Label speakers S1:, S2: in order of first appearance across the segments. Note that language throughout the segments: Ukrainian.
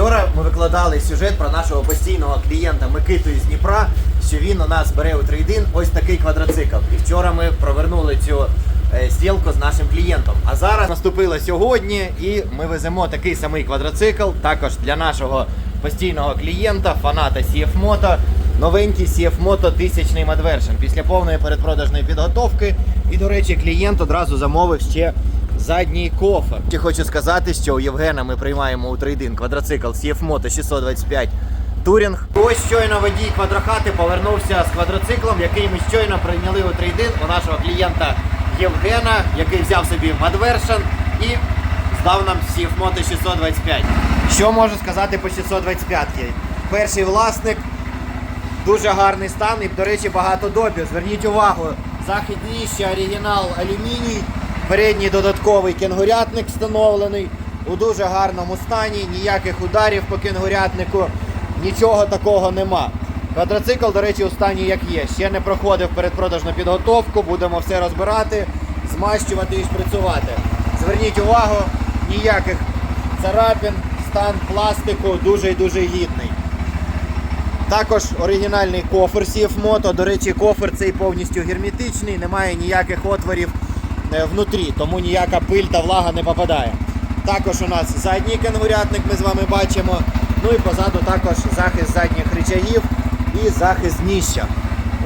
S1: Вчора ми викладали сюжет про нашого постійного клієнта Микиту із Дніпра, що він у нас бере у трейдин ось такий квадроцикл. І вчора ми провернули цю е, стілку з нашим клієнтом. А зараз наступило сьогодні, і ми веземо такий самий квадроцикл також для нашого постійного клієнта, фаната CF Moto. Новенький CF Moto тисячний Madversion після повної передпродажної підготовки. І, до речі, клієнт одразу замовив ще задній кофр. Ще хочу сказати, що у Євгена ми приймаємо у трейдин квадроцикл CF Moto 625 Турінг. Ось щойно водій квадрохати повернувся з квадроциклом, який ми щойно прийняли у трейдин у нашого клієнта Євгена, який взяв собі Madversion і здав нам CF Moto 625. Що можу сказати по 625? Перший власник Дуже гарний стан і, до речі, багато допів. Зверніть увагу, захід дніща, оригінал алюміній, передній додатковий кенгурятник встановлений у дуже гарному стані, ніяких ударів по кенгурятнику, нічого такого нема. Квадроцикл, до речі, у стані як є. Ще не проходив передпродажну підготовку, будемо все розбирати, змащувати і шприцювати. Зверніть увагу, ніяких царапин, стан пластику дуже і дуже гідний. Також оригінальний CF Moto. До речі, кофр цей повністю герметичний, немає ніяких отворів внутрі, тому ніяка пиль та влага не попадає. Також у нас задній кенгурятник, ми з вами бачимо. Ну і позаду також захист задніх рычагів і захист дніща.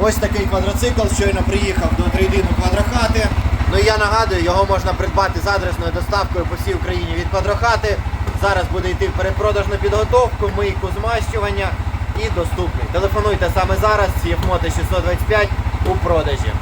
S1: Ось такий квадроцикл щойно приїхав до трейдину квадрохати. Ну і я нагадую, його можна придбати з адресною доставкою по всій Україні від квадрохати. Зараз буде йти в передпродажну підготовку, мийку, змащування і доступний. Телефонуйте саме зараз, Moto 625 у продажі.